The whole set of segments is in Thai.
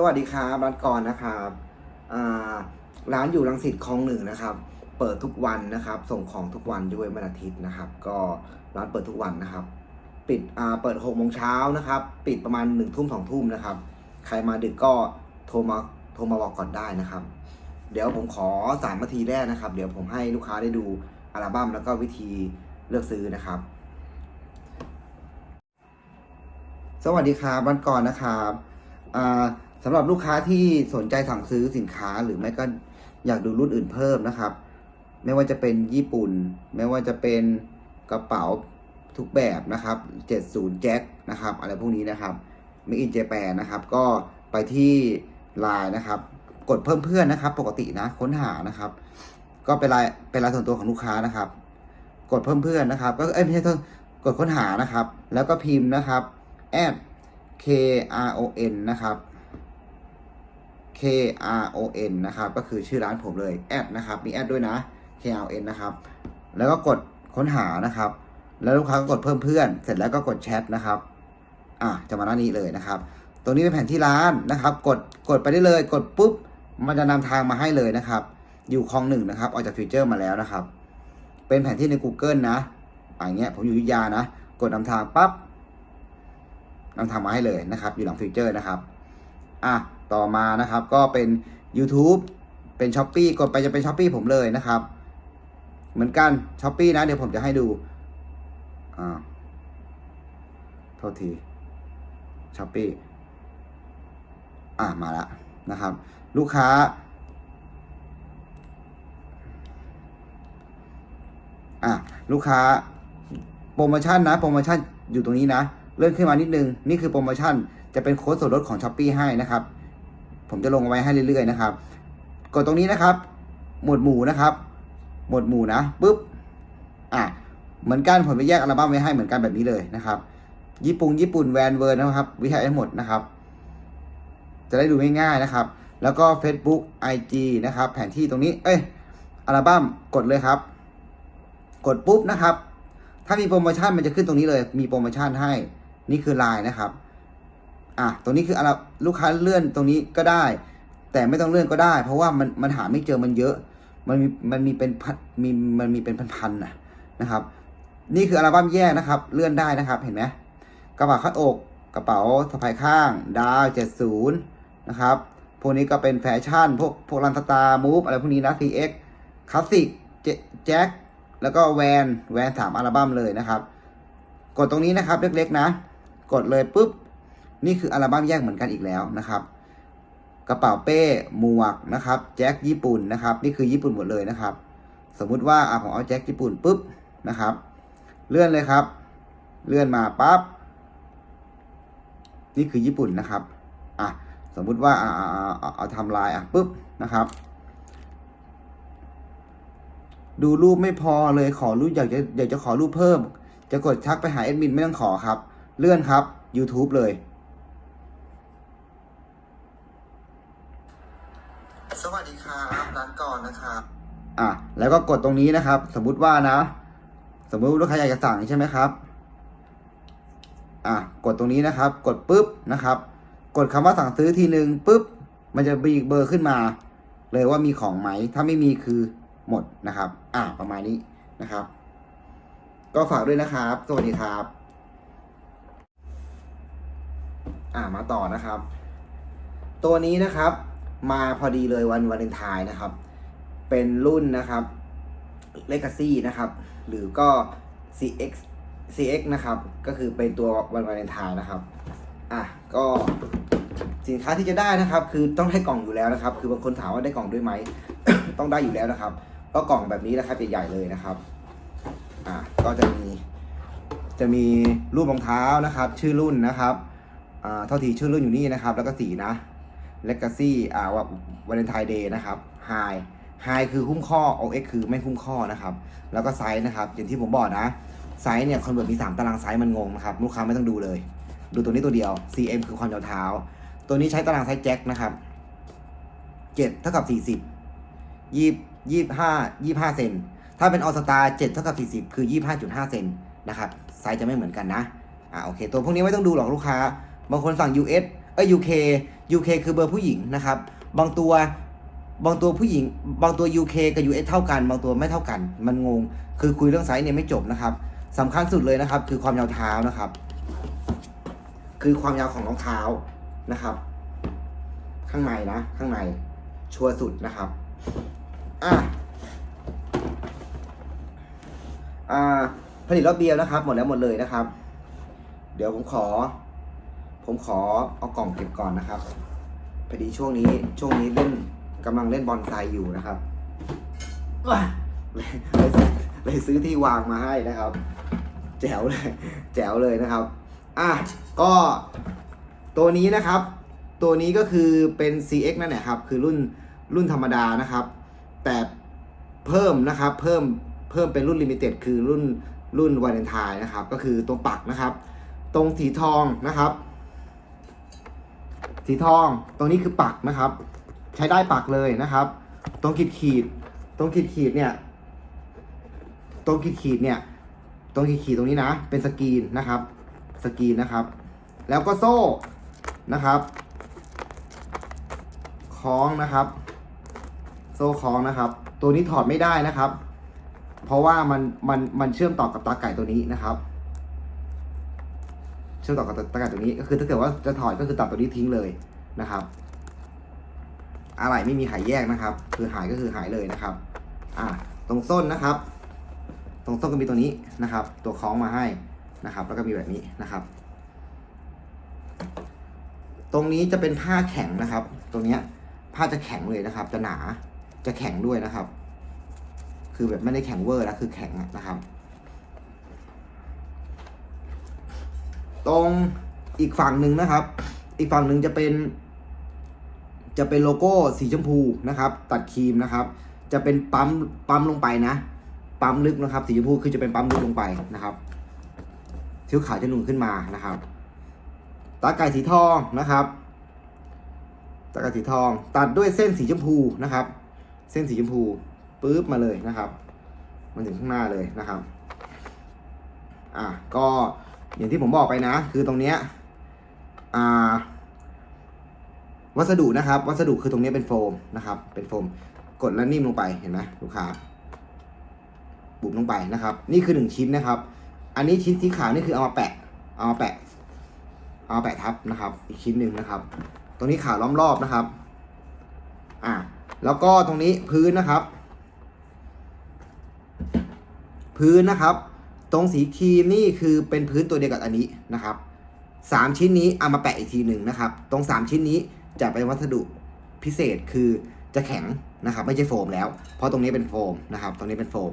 สวัสดีครับร้านกรนะครับร้านอยู่รังสิตคลองหนึ่งนะครับ เปิดทุกวันนะครับ ส่งของทุกวันด้วยวันอาทิตย์นะครับ ก็ร้านเปิดทุกวันนะครับ ปิดอ่าเปิดหกโมงเช้านะครับ ปิดประมาณหนึ่งทุ่มสองทุ่มนะครับ ใครมาดึกก็โทรมาโทรมาบอกก่อนได้นะครับ เดี๋ยวผมขอสามนาทีแรกนะครับ เดี๋ยวผมให้ลูกค้าได้ดูอัลบั้มแล้วก็วิธีเลือกซื้อนะครับ สวัสดีครับวันก่อนนะครับอ่า สำหรับลูกค้าที่สนใจสั่งซื้อสินค้าหรือไม่ก็อยากดูรุ่นอื่นเพิ่มนะครับ ไม่ว่าจะเป็นญี่ปุ่น ไม่ว่าจะเป็นกระเป๋าทุกแบบนะครับ 70แจ็คนะครับ อะไรพวกนี้นะครับ Make in Japan นะครับ ก็ไปที่ไลน์นะครับ กดเพิ่มเพื่อนนะครับ ปกตินะค้นหานะครับ ก็เป็นไลน์เป็นไลน์ส่วนตัวของลูกค้านะครับ กดเพิ่มเพื่อนนะครับ ก็เอ้ยไม่ใช่โทษกดค้นหานะครับ แล้วก็พิมพ์นะครับ at k r o n นะครับ k r o n นะครับก็คือชื่อร้านผมเลยแอดนะครับมีแอดด้วยนะ k r o n นะครับแล้วก็กดค้นหานะครับ แล้วลูกค้าก็กดเพิ่มเพื่อน เสร็จแล้วก็กดแชทนะครับอะจะมาหน้านี้เลยนะครับ ตรงนี้เป็นแผนที่ร้านนะครับ กดกดไปได้เลย กดปุ๊บมันจะนำทางมาให้เลยนะครับ อยู่คลองหนึ่งนะครับออกจากฟิวเจอร์มาแล้วนะครับ เป็นแผนที่ใน Google นะอย่างเงี้ยผมอยู่ยุยานะ กดนำทางปั๊บนำทางมาให้เลยนะครับ อยู่หลังฟิวเจอร์นะครับอะ ต่อมานะครับ ก็เป็น YouTube เป็น s h อ p e e กดไปจะเป็น s h อ p e e ผมเลยนะครับ เหมือนกัน s h อ p e e นะ เดี๋ยวผมจะให้ดูอ่าโทษที s h อ p e e อะมาล้วนะครับ ลูกค้าอะลูกค้าโปรโมชั่นนะ โปรโมชั่นอยู่ตรงนี้นะ เลื่อนขึ้นมานิดนึง นี่คือโปรโมชั่นจะเป็นโค้ดส่วนลดของ s h อ p e e ให้นะครับ ผมจะลงเอาไว้ให้เรื่อยๆนะครับ กดตรงนี้นะครับ หมวดหมู่นะครับ หมวดหมู่นะปุ๊บอะเหมือนกันผมไปแยกอัลบั้มไว้ให้เหมือนกันแบบนี้เลยนะครับ ญี่ปุ่นญี่ปุ่นแวนเวิร์นนะครับ วิทยาทั้หมดนะครับ จะได้ดูง่ายๆนะครับ แล้วก็ Facebook IG นะครับ แผนที่ตรงนี้ เอ้ยอัลบั้มกดเลยครับ กดปุ๊บนะครับ ถ้ามีโปรโมชั่นมันจะขึ้นตรงนี้เลย มีโปรโมชั่นให้ นี่คือไลน์นะครับ อะตรงนี้คืออะไรลูกค้าเลื่อนตรงนี้ก็ได้ แต่ไม่ต้องเลื่อนก็ได้ เพราะว่ามันมันหาไม่เจอมันเยอะ มันมีมันมีเป็นพันมีมันมีเป็นพันๆนะนะครับ นี่คืออัลบั้มแยกนะครับ เลื่อนได้นะครับ เห็นไหมกระเป๋าคาดอกกระเป๋าสะพายข้าง ดาวเจ็ดศูนย์นะครับพวกนี้ก็เป็นแฟชั่น พวกพวกรันสตาร์มูฟอะไรพวกนี้นะ CX คลาสสิกแจ็คแล้วก็แวนแวนสามอัลบั้มเลยนะครับ กดตรงนี้นะครับเล็กๆนะ กดเลยปุ๊บ นี่คืออัลบั้มแยกเหมือนกันอีกแล้วนะครับ กระเป๋าเป้หมวกนะครับแจ็คญี่ปุ่นนะครับ นี่คือญี่ปุ่นหมดเลยนะครับ สมมุติว่าอะผมเอาแจ็คญี่ปุ่นปุ๊บนะครับ เลื่อนเลยครับ เลื่อนมาปั๊บนี่คือญี่ปุ่นนะครับอะสมมุติว่าอ่าเอาเอาทำลายอะปุ๊บนะครับ ดูรูปไม่พอเลยขอรูปอยากจะอยากจะขอรูปเพิ่ม จะกดทักไปหาแอดมินไม่ต้องขอครับ เลื่อนครับ YouTube เลย สวัสดีครับร้านก่อนนะครับอะแล้วก็กดตรงนี้นะครับ สมมุติว่านะ สมมุติลูกค้าอยากจะสั่งใช่ไหมครับ อะกดตรงนี้นะครับ กดปุ๊บนะครับ กดคำว่าสั่งซื้อทีหนึ่งปุ๊บมันจะมีเบอร์ขึ้นมา เลยว่ามีของไหมถ้าไม่มีคือหมดนะครับ อะประมาณนี้นะครับ ก็ฝากด้วยนะครับ สวัสดีครับ อะมาต่อนะครับ ตัวนี้นะครับ มาพอดีเลยวันวาเลนไทน์นะครับ เป็นรุ่นนะครับ Legacy นะครับ หรือก็ CX CX นะครับ ก็คือเป็นตัววันวาเลนไทน์นะครับ อะ ก็สินค้าที่จะได้นะครับ คือต้องได้กล่องอยู่แล้วนะครับ คือบางคนถามว่าได้กล่องด้วยไหม ต้องได้อยู่แล้วนะครับ ก็กล่องแบบนี้นะครับใหญ่ๆเลยนะครับ อะ ก็จะมี จะมีรูปรองเท้านะครับ ชื่อรุ่นนะครับ อ่า เท่าทีชื่อรุ่นอยู่นี่นะครับ แล้วก็สีนะ Legacy อ่าว่าวาเลนไทน์เดย์นะครับ High High คือหุ้มข้อ OX คือไม่หุ้มข้อนะครับ แล้วก็ไซส์นะครับ อย่างที่ผมบอกนะ ไซส์เนี่ยคอนเวิร์ตมี 3 ตารางไซส์มันงงนะครับ ลูกค้าไม่ต้องดูเลย ดูตัวนี้ตัวเดียว CM คือความยาวเท้า ตัวนี้ใช้ตารางไซส์แจ็คนะครับ7เท่ากับ 40ยี่ยี่ห้ายี่ห้าเซน ถ้าเป็นออสตาเจ็ดเท่ากับสี่สิบคือยี่ห้าจุดห้าเซนนะครับไซส์จะไม่เหมือนกันนะอ่าโอเค ตัวพวกนี้ไม่ต้องดูหรอกลูกค้า บางคนสั่ง US เอ้ย UK UK คือเบอร์ผู้หญิงนะครับ บางตัวบางตัวผู้หญิง บางตัว UK กับ US เท่ากัน บางตัวไม่เท่ากัน มันงง คือคุยเรื่องไซส์เนี่ยไม่จบนะครับสำคัญสุดเลยนะครับ คือความยาวเท้านะครับ คือความยาวของรองเท้านะครับ ข้างในนะ ข้างในชัวร์สุดนะครับอะอ่าผลิตรอบเดียวนะครับ หมดแล้วหมดเลยนะครับ เดี๋ยวผมขอ ผมขอเอากล่องเก็บก่อนนะครับพอดีช่วงนี้ช่วงนี้เล่นกำลังเล่นบอลไซอยู่นะครับเลยเลยซื้อที่วางมาให้นะครับ แจ๋วเลย แจ๋วเลยนะครับ อะก็ตัวนี้นะครับ ตัวนี้ก็คือเป็น CX นั่นแหละครับ คือรุ่นรุ่นธรรมดานะครับ แต่เพิ่มนะครับ เพิ่มเพิ่มเป็นรุ่นลิมิเต็ดคือรุ่นรุ่นวาเลนไทน์นะครับ ก็คือตัวปักนะครับ ตรงสีทองนะครับ สีทอง ตรงนี้คือปักนะครับ ใช้ได้ปักเลยนะครับ ตรงขีดขีด ตรงขีดขีดเนี่ย ตรงขีดขีดเนี่ย ตรงขีดขีดตรงนี้นะ เป็นสกรีนนะครับ สกรีนนะครับ แล้วก็โซ่นะครับคล้องนะครับ โซ่คล้องนะครับ ตัวนี้ถอดไม่ได้นะครับ เพราะว่ามันมันมันเชื่อมต่อกับตาไก่ตัวนี้นะครับ ชื่อมต่อกับตาไก่ตัวนี้ก็คือถ้าเกิดว่าจะถอดก็คือตัดตัวนี้ทิ้งเลยนะครับ อะไรไม่มีหายแยกนะครับ คือหายก็คือหายเลยนะครับ อ่าตรงส้นนะครับ ตรงส้นก็มีตัวนี้นะครับ ตัวคล้องมาให้นะครับ แล้วก็มีแบบนี้นะครับ ตรงนี้จะเป็นผ้าแข็งนะครับ ตรงเนี้ยผ้าจะแข็งเลยนะครับ จะหนาจะแข็งด้วยนะครับ คือแบบไม่ได้แข็งเวอร์นะคือแข็งนะครับ ตรงอีกฝั่งหนึ่งนะครับ อีกฝั่งหนึ่งจะเป็น จะเป็นโลโก้สีชมพูนะครับ ตัดครีมนะครับ จะเป็นปั๊มปั๊มลงไปนะ ปั๊มลึกนะครับ สีชมพูคือจะเป็นปั๊มลึกลงไปนะครับชิ้วขาวจะนูนขึ้นมานะครับ ตาไก่สีทองนะครับ ตาไก่สีทอง ตัดด้วยเส้นสีชมพูนะครับ เส้นสีชมพูปึ๊บมาเลยนะครับมาถึงข้างหน้าเลยนะครับ อะก็ อย่างที่ผมบอกไปนะ คือตรงเนี้ยอ่าวัสดุนะครับ วัสดุคือตรงนี้เป็นโฟมนะครับ เป็นโฟม กดแล้วนิ่มลงไปเห็นไหมลูกค้าบุ๋มลงไปนะครับ นี่คือหนึ่งชิ้นนะครับ อันนี้ชิ้นสีขาวนี่คือเอามาแปะ เอามาแปะ เอามาแปะทับนะครับ อีกชิ้นหนึ่งนะครับ ตรงนี้ขาวล้อมรอบนะครับ อ่า แล้วก็ตรงนี้พื้นนะครับ พื้นนะครับ ตรงสีครีมนี่คือเป็นพื้นตัวเดียวกับอันนี้นะครับสามชิ้นนี้เอามาแปะอีกทีหนึ่งนะครับ ตรงสามชิ้นนี้จะเป็นวัสดุพิเศษคือจะแข็งนะครับ ไม่ใช่โฟมแล้ว เพราะตรงนี้เป็นโฟมนะครับ ตรงนี้เป็นโฟม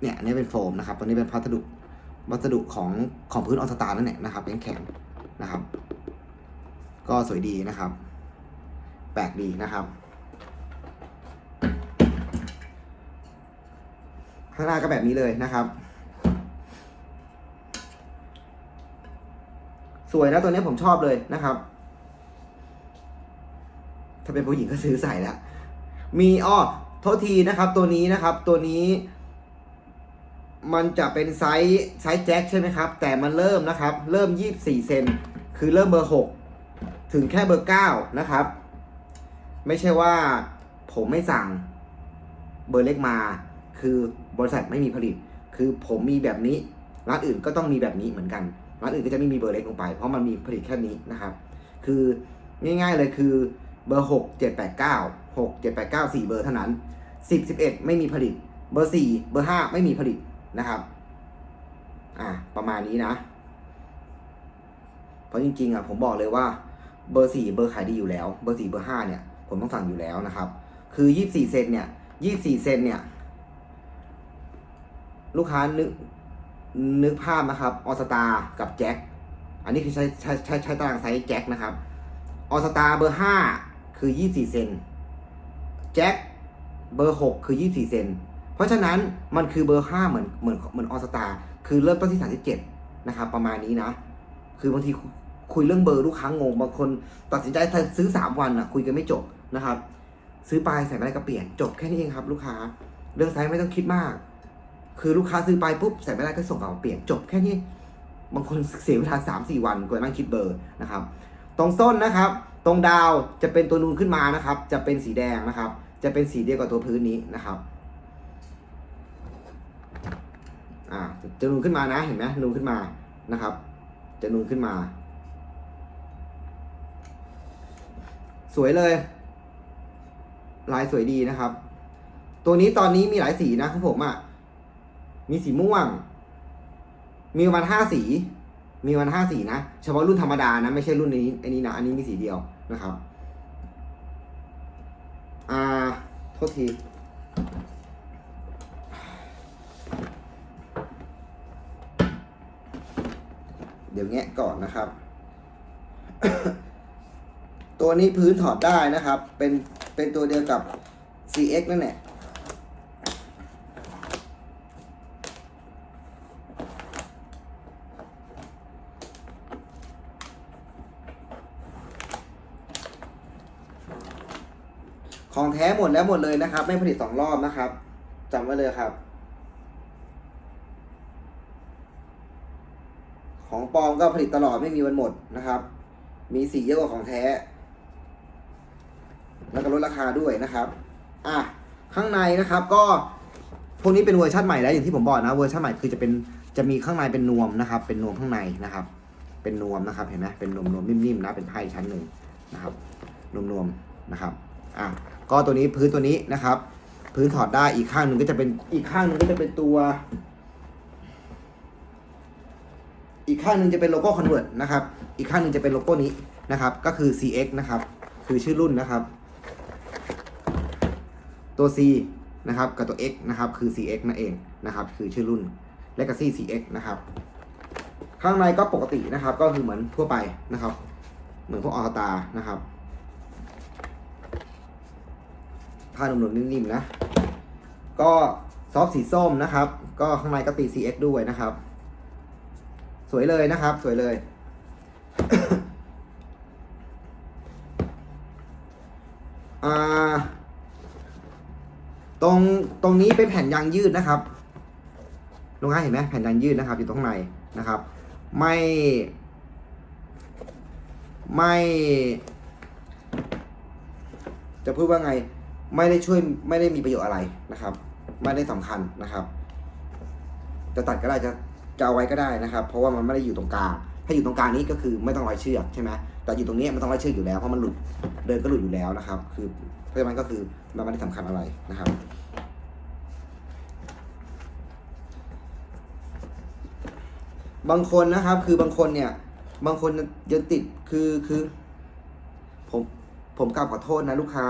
เนี่ยอันนี้เป็นโฟมนะครับ ตรงนี้เป็นวัสดุวัสดุของของพื้นออสตานั่นแหละนะครับแข็งแข็งนะครับ ก็สวยดีนะครับ แปลกดีนะครับ ข้างหน้าก็แบบนี้เลยนะครับ สวยนะตัวนี้ผมชอบเลยนะครับ ถ้าเป็นผู้หญิงก็ซื้อใส่ละมีอ้อโทษทีนะครับ ตัวนี้นะครับ ตัวนี้ มันจะเป็นไซส์ไซส์แจ็คใช่ไหมครับ แต่มันเริ่มนะครับ เริ่มยี่บสี่เซนคือเริ่มเบอร์หกถึงแค่เบอร์เก้านะครับ ไม่ใช่ว่าผมไม่สั่งเบอร์เล็กมา คือบริษัทไม่มีผลิต คือผมมีแบบนี้ร้านอื่นก็ต้องมีแบบนี้เหมือนกัน ร้านอื่นก็จะไม่มีเบอร์เล็กลงไป เพราะมันมีผลิตแค่นี้นะครับ คือง่ายๆเลยคือเบอร์หกเจ็ดแปดเก้าหกเจ็ดแปดเก้าสี่เบอร์เท่านั้นสิบสิบเอ็ดไม่มีผลิต เบอร์สี่เบอร์ห้าไม่มีผลิตนะครับ อ่าประมาณนี้นะ เพราะจริงๆอะผมบอกเลยว่าเบอร์สี่เบอร์ขายดีอยู่แล้ว เบอร์สี่เบอร์ห้าเนี่ย ผมต้องสั่งอยู่แล้วนะครับ คือยี่สี่เซนเนี่ยยี่สี่เซนเนี่ย ลูกค้านึก นึกภาพนะครับออสตากับแจ็คอันนี้คือใช้ใช้ใช้ใช้ตารางไซส์แจ็คนะครับออสตาเบอร์ห้าคือยี่สี่เซนแจ็คเบอร์หกคือยี่สี่เซนเพราะฉะนั้นมันคือเบอร์ห้าเหมือนเหมือนเหมือนออสตาคือเริ่มต้นที่สามสิบเจ็ดนะครับประมาณนี้นะ คือบางทีคุยเรื่องเบอร์ลูกค้างงบางคนตัดสินใจซื้อสามวันอะคุยกันไม่จบนะครับ ซื้อไปใส่ไม่ได้ก็เปลี่ยนจบแค่นี้เองครับ ลูกค้า เรื่องไซส์ไม่ต้องคิดมาก คือลูกค้าซื้อไปปุ๊บใส่ไม่ได้ก็ส่งกลับมาเปลี่ยนจบแค่นี้บางคนเสียเวลาสามสี่วันกว่านั่งคิดเบอร์นะครับ ตรงส้นนะครับ ตรงดาวจะเป็นตัวนูนขึ้นมานะครับ จะเป็นสีแดงนะครับ จะเป็นสีเดียวกับตัวพื้นนี้นะครับอ่าจะนูนขึ้นมานะเห็นไหมนูนขึ้นมานะครับ จะนูนขึ้นมา สวยเลย ลายสวยดีนะครับ ตัวนี้ตอนนี้มีหลายสีนะครับผมอะ มีสีม่วง มีประมาณห้าสี มีประมาณห้าสีนะ เฉพาะรุ่นธรรมดานะ ไม่ใช่รุ่นนี้ไอ้นี้นะ อันนี้มีสีเดียวนะครับ อ่า โทษทีเดี๋ยวแงะก่อนนะครับ ตัวนี้พื้นถอดได้นะครับ เป็น เป็นตัวเดียวกับ CX นั่นแหละ ของแท้ หมดแล้วหมดเลยนะครับ ไม่ผลิตสองรอบนะครับจำไว้เลยครับ ของปลอมก็ผลิตตลอดไม่มีวันหมดนะครับ มีสีเยอะกว่าของแท้ แล้วก็ลดราคาด้วยนะครับอะข้างในนะครับก็พวกนี้เป็นเวอร์ชันใหม่แล้วอย่างที่ผมบอกนะเวอร์ชันใหม่คือจะเป็นจะมีข้างในเป็นนวมนะครับ เป็นนวมข้างในนะครับ เป็นนวมนะครับเห็นไหมเป็นนวมนวมนิ่มๆนะเป็นไพ่ชั้นหนึ่งนะครับนวมนวมๆนะครับอะ ก็ตัวนี้พื้นตัวนี้นะครับ พื้นถอดได้อีกข้างหนึ่งก็จะเป็นอีกข้างหนึ่งก็จะเป็นตัว อีกข้างหนึ่งจะเป็นโลโก้คอนเวิร์ตนะครับ อีกข้างหนึ่งจะเป็นโลโก้นี้นะครับ ก็คือ CX นะครับ คือชื่อรุ่นนะครับ ตัว C นะครับ กับตัว X นะครับ คือ CX นั่นเองนะครับ คือชื่อรุ่น Legacy CX นะครับ ข้างในก็ปกตินะครับ ก็คือเหมือนทั่วไปนะครับ เหมือนพวกออตานะครับ ผ้าหนุ่มๆนิ่มๆนะ ก็ซอฟสีส้มนะครับ ก็ข้างในก็ตี CX ด้วยนะครับ สวยเลยนะครับ สวยเลยอ่าตรงตรงนี้เป็นแผ่นยางยืดนะครับลุงค้าเห็นไหมแผ่นยางยืดนะครับ อยู่ตรงข้างในนะครับ ไม่ ไม่ จะพูดว่าไง ไม่ได้ช่วยไม่ได้มีประโยชน์อะไรนะครับ ไม่ได้สำคัญนะครับ จะตัดก็ได้จะจะเอาไว้ก็ได้นะครับ เพราะว่ามันไม่ได้อยู่ตรงกลาง ถ้าอยู่ตรงกลางนี้ก็คือไม่ต้องร้อยเชือกใช่ไหมแต่อยู่ตรงนี้มันต้องร้อยเชือกอยู่แล้วเพราะมันหลุดเดินก็หลุดอยู่แล้วนะครับ คือเพราะฉะนั้นก็คือมันไม่ได้สำคัญอะไรนะครับบางคนนะครับ คือบางคนเนี่ย บางคนยังติดคือคือ ผมผมกราบขอโทษนะลูกค้า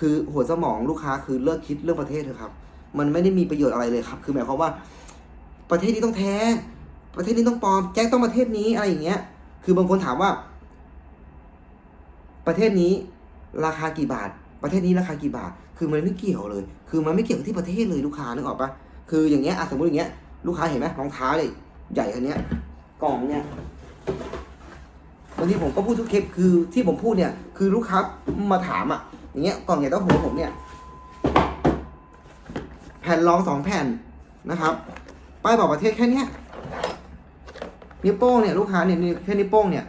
คือหัวสมองลูกค้าคือเลิกคิดเรื่องประเทศเถอะครับ มันไม่ได้มีประโยชน์อะไรเลยครับ คือหมายความว่า ประเทศนี้ต้องแท้ ประเทศนี้ต้องปลอม แจ้งต้องประเทศนี้อะไรอย่างเงี้ย คือบางคนถามว่า ประเทศนี้ราคากี่บาท ประเทศนี้ราคากี่บาท คือมันไม่เกี่ยวเลย คือมันไม่เกี่ยวกับที่ประเทศเลยลูกค้านึกออกปะคืออย่างเงี้ยอะสมมติอย่างเงี้ย ลูกค้าเห็นไหมรองเท้าเลยใหญ่อันเนี้ย กล่องเนี้ยบางทีผมก็พูดทุกคลิปคือที่ผมพูดเนี่ย คือลูกค้ามาถามอะ อย่างเงี้ยกล่องใหญ่เต้าหูผมเนี่ยแผ่นรองสองแผ่นนะครับ ป้ายบอกประเทศแค่เนี้ยนิ้วโป้งเนี่ยลูกค้าเนี่ยแค่นิ้วโป้งเนี่ย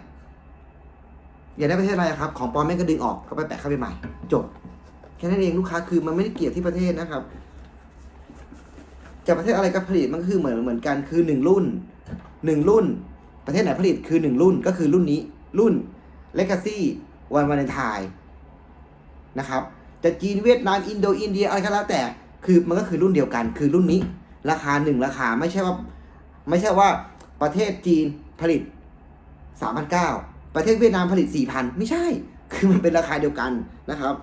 อยากได้ประเทศอะไรครับ ของปลอมแม่ก็ดึงออกก็ไปแปะเข้าไปใหม่ จบ แค่นั้นเองลูกค้าคือมันไม่ได้เกี่ยวที่ประเทศนะครับจะประเทศอะไรก็ผลิตมันก็คือเหมือนเหมือนกันคือหนึ่งรุ่นหนึ่งรุ่น ประเทศไหนผลิตคือหนึ่งรุ่นก็คือรุ่นนี้รุ่น Legacy วันวาเลนไทน์ นะครับจะจีนเวียดนามอินโดอินเดียอะไรก็แล้วแต่คือมันก็คือรุ่นเดียวกันคือรุ่นนี้ ราคาหนึ่งราคาไม่ใช่ว่าไม่ใช่ว่าประเทศจีนผลิตสามพันเก้าประเทศเวียดนามผลิตสี่พันไม่ใช่ คือมันเป็นราคาเดียวกันนะครับ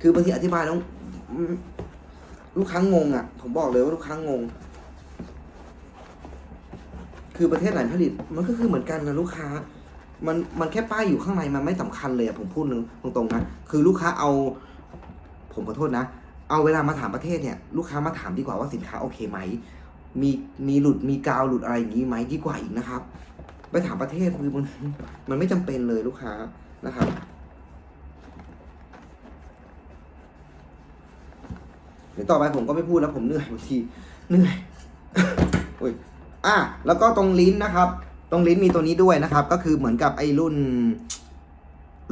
คือบางทีอธิบายแล้วอืมลูกค้างงอะ ผมบอกเลยว่าลูกค้างง คือประเทศไหนผลิตมันก็คือเหมือนกันนะลูกค้า มันมันแค่ป้ายอยู่ข้างในมันไม่สำคัญเลยผมพูดตรงๆนะคือลูกค้าเอา ผมขอโทษนะ เอาเวลามาถามประเทศเนี่ย ลูกค้ามาถามดีกว่าว่าสินค้าโอเคไหมมีมีหลุดมีกาวหลุดอะไรอย่างนี้ไหมดีกว่าอีกนะครับ ไปถามประเทศคือมันมันไม่จำเป็นเลยลูกค้านะครับเดี๋ยวต่อไปผมก็ไม่พูดแล้วผมเหนื่อยบางทีเหนื่อยอุ้ยอะแล้วก็ตรงลิ้นนะครับ ตรงลิ้นมีตัวนี้ด้วยนะครับ ก็คือเหมือนกับไอ้รุ่น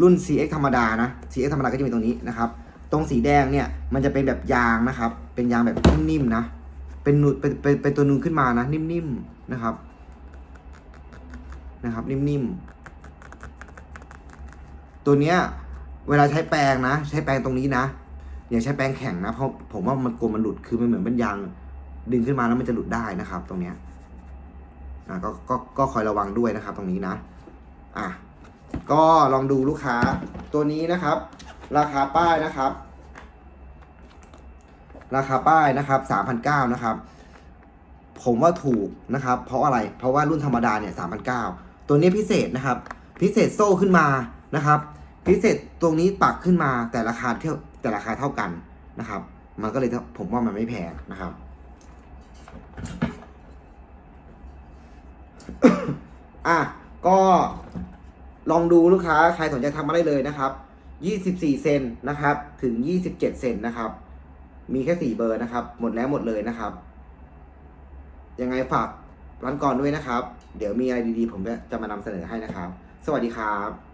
รุ่น CX ธรรมดานะ CX ธรรมดาก็จะมีตรงนี้นะครับ ตรงสีแดงเนี่ยมันจะเป็นแบบยางนะครับ เป็นยางแบบนิ่มๆนะ เป็นนูเป็นเป็นเป็นตัวนูนขึ้นมานะ นิ่มๆนะครับ นะครับ นิ่มๆ ตัวเนี้ยเวลาใช้แปรงนะ ใช้แปรงตรงนี้นะ อย่าใช้แปรงแข็งนะ เพราะผมว่ามันกลัวมันหลุด คือมันเหมือนเป็นยางดึงขึ้นมาแล้วมันจะหลุดได้นะครับ ตรงเนี้ย อะก็ก็ก็คอยระวังด้วยนะครับตรงนี้นะอะก็ลองดูลูกค้าตัวนี้นะครับ ราคาป้ายนะครับ ราคาป้ายนะครับสามพันเก้านะครับ ผมว่าถูกนะครับ เพราะอะไรเพราะว่ารุ่นธรรมดาเนี่ยสามพันเก้าตัวนี้พิเศษนะครับ พิเศษโซ่ขึ้นมานะครับ พิเศษตรงนี้ปักขึ้นมาแต่ราคาเท่าแต่ราคาเท่ากันนะครับ มันก็เลยผมว่ามันไม่แพงนะครับ อะก็ลองดูลูกค้าใครสนใจทำมาได้เลยนะครับ 24 เซนนะครับ ถึง 27 เซนนะครับ มีแค่ 4 เบอร์นะครับ หมดแล้วหมดเลยนะครับ ยังไงฝากร้านก่อนด้วยนะครับ เดี๋ยวมีอะไรดีๆ ผมจะมานำเสนอให้นะครับ สวัสดีครับ